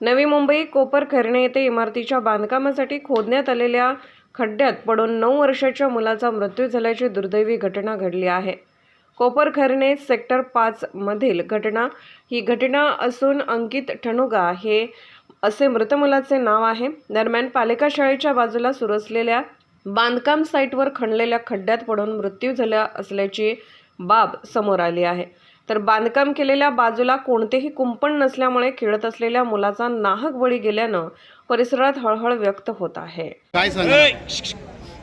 नवी मुंबई कोपर येथे इमारतीच्या बांधकामासाठी खोदण्यात आलेल्या खड्ड्यात पडून नऊ वर्षाच्या मुलाचा मृत्यू झाल्याची दुर्दैवी घटना घडली आहे. कोपर खरणे सेक्टर पाच मधील घटना ही घटना असून अंकित ठणुगा हे असे मृत मुलाचे नाव आहे. दरम्यान पालिका शाळेच्या बाजूला सुरू असलेल्या बांधकाम साईटवर खणलेल्या खड्ड्यात पडून मृत्यू झाला असल्याची बाब समोर आली आहे. तर बांधकाम केलेल्या बाजूला कोणतेही कुंपण नसल्यामुळे खेळत असलेल्या मुलाचा नाहक बळी गेल्यानं परिसरात हळहळ व्यक्त होत आहे. काय सांगा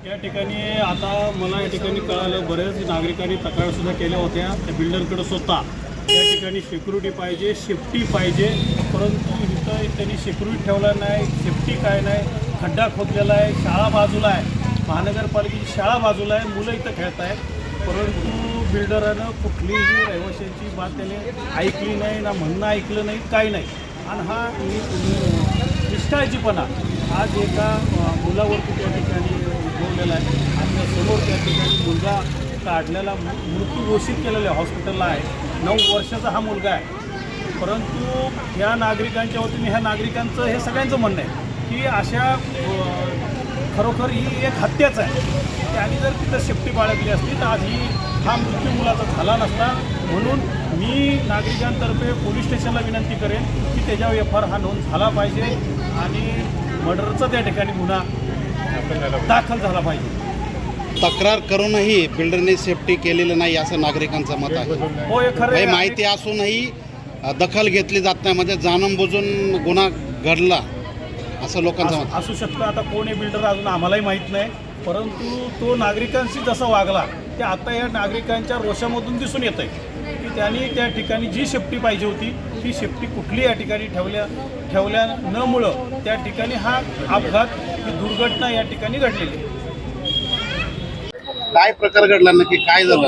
या ठिकाणी आता मला या ठिकाणी कळालं बरेच नागरिकांनी तक्रार सुद्धा केल्या होत्या. त्या बिल्डरकडे स्वतः. या ठिकाणी सिक्युरिटी पाहिजे सेफ्टी पाहिजे. परंतु इथं त्यांनी सिक्युरिटी ठेवला नाही. सेफ्टी काय नाही? खड्डा खोदलेला आहे शाळा बाजूला आहे. महानगरपालिकेची शाळा बाजूला आहे मुलं इथं खेळत आहेत. परंतु बिल्डरानं कुठलीही रहिवाशांची बात त्याने ऐकली नाही ना म्हणणं ऐकलं नाही काही नाही. आणि हा निष्काळजीपणा आज एका मुलावरती त्या ठिकाणी उद्भवलेला आहे. आणि समोर त्या ठिकाणी मुलगा काढलेला मृ- मृत्यू घोषित केलेला आहे हॉस्पिटलला आहे. नऊ वर्षाचा हा मुलगा आहे. परंतु ह्या नागरिकांच्या वतीने ह्या नागरिकांचं हे सगळ्यांचं म्हणणं आहे की अशा खरोखर ही एक हत्याच आहे. त्यांनी जर तिथं शेपटी बाळगली असती तर आज ही हा मृत्यू मुलाचा झाला नसता. म्हणून मी नागरिकांतर्फे पोलीस स्टेशनला विनंती करेन की त्याच्यावर एफ आर हा नोंद झाला पाहिजे आणि मर्डरचा त्या ठिकाणी गुन्हा दाखल झाला पाहिजे. तक्रार करूनही बिल्डरने सेफ्टी केलेलं नाही असं नागरिकांचं मत आहे. हो हे खरं आहे. माहिती असूनही अ, दखल घेतली जात नाही. म्हणजे जाणून बुजून गुन्हा घडला. असं लोकांचं मत. असू- शकतं. आता कोण आहे बिल्डर अजून आम्हालाही माहीत नाही. परंतु तो नागरिकांशी जसा वागला ते आता या नागरिकांच्या रोषामधून दिसून येत आहे की त्यांनी त्या ठिकाणी जी सेफ्टी पाहिजे होती ती शेपटी कुठली या ठिकाणी ठेवल्या ठेवल्या न मुळं त्या ठिकाणी हा अपघात ही दुर्घटना या ठिकाणी घडलेली आहे. काय प्रकार घडला नक्की? काय झालं?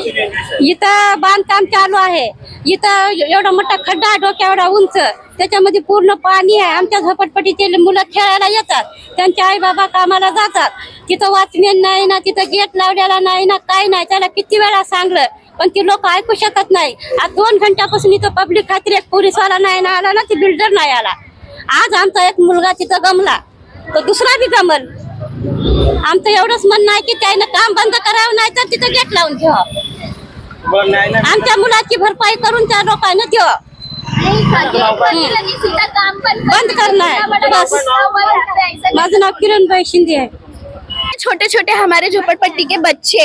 इथं बांधकाम चालू आहे. इथं एवढा मोठा खड्डा डोक्या एवढा उंच. त्याच्यामध्ये पूर्ण पाणी आहे. आमच्या झोपटपटीचे मुलं खेळायला येतात. त्यांचे आई बाबा कामाला जातात. तिथं वाचणे नाही ना तिथं गेट लावलेला नाही ना काय नाही. त्याला किती वेळा सांगलं पण ती लोक ऐकू शकत नाही. आज दोन घंट्यापासून इथं पब्लिक खात्री एक पोलीसवाला नाही ना आला ना ती बिल्डर नाही आला. आज आमचा एक मुलगा तिथं गमला. तो दुसरा बी गमल. आमचं एवढंच म्हणणं आहे की त्यानं काम बंद करावं नाही तर तिथं गेट लावून घ्यावं आमच्या मुलाची भरपाई करून त्या लोकांना द्यावं बंद करणार बस. माझं नाव किरणबाई शिंदे आहे. छोटे छोटे हमारे झोपड़पट्टी के बच्चे।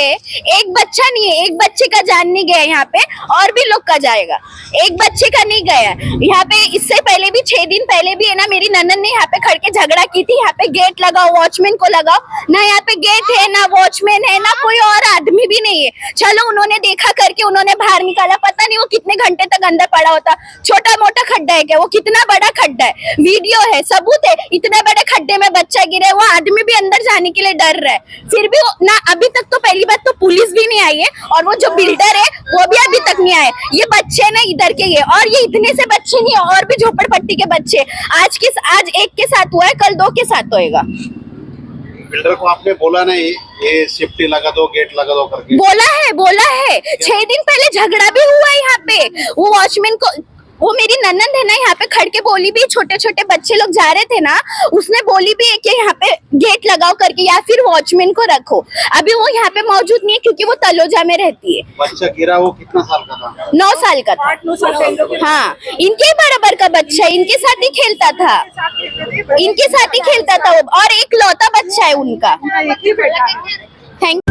एक बच्चा नहीं है, एक बच्चे का जान नहीं गया यहाँ पे, और भी लोग का जाएगा। एक बच्चे का नहीं गया यहाँ पे इससे पहले भी, छह दिन पहले भी है ना, मेरी ननन ने यहाँ पे खड़ के झगड़ा की थी। यहाँ पे गेट लगाओ वॉचमैन को लगाओ। ना यहाँ पे गेट है, ना वॉचमैन है, ना कोई और आदमी भी नहीं है। चलो, उन्होंने देखा करके उन्होंने बाहर निकाला। पता नहीं वो कितने घंटे तक अंदर पड़ा होता। छोटा मोटा खड्डा है क्या? वो कितना बड़ा खड्डा है? वीडियो है, सबूत है। इतने बड़े खड्डे में बच्चा गिरे वो आदमी भी अंदर जाने के लिए डर रहा है। फिर भी ना अभी तक तो पहली बात तो पुलिस भी नहीं आई है और वो जो बिल्डर है वो भी अभी तक नहीं आए। ये बच्चे ना इधर के ये और ये इतने से बच्चे नहीं है और भी झोपड़पट्टी के बच्चे आज के आज एक के साथ हुआ है कल दो के साथ होएगा। बिल्डर को आपने बोला नहीं ये सेफ्टी लगा दो गेट लगा दो करके। बोला है बोला है। छह दिन पहले झगड़ा भी हुआ है यहाँ पे। वो वॉचमैन को वो मेरी ननंद है ना यहाँ पे खड़ के बोली भी छोटे छोटे बच्चे लोग जा रहे थे ना उसने बोली भी है कि यहाँ पे गेट लगाओ करके या फिर वॉचमैन को रखो। अभी वो यहाँ पे मौजूद नहीं है क्योंकि वो तलोजा में रहती है। बच्चा गिरा वो कितना साल का था? नौ साल का था। हाँ इनके बराबर का बच्चा है इनके साथ ही खेलता था। इनके साथ ही खेलता था वो और एक लौता बच्चा है उनका। थैंक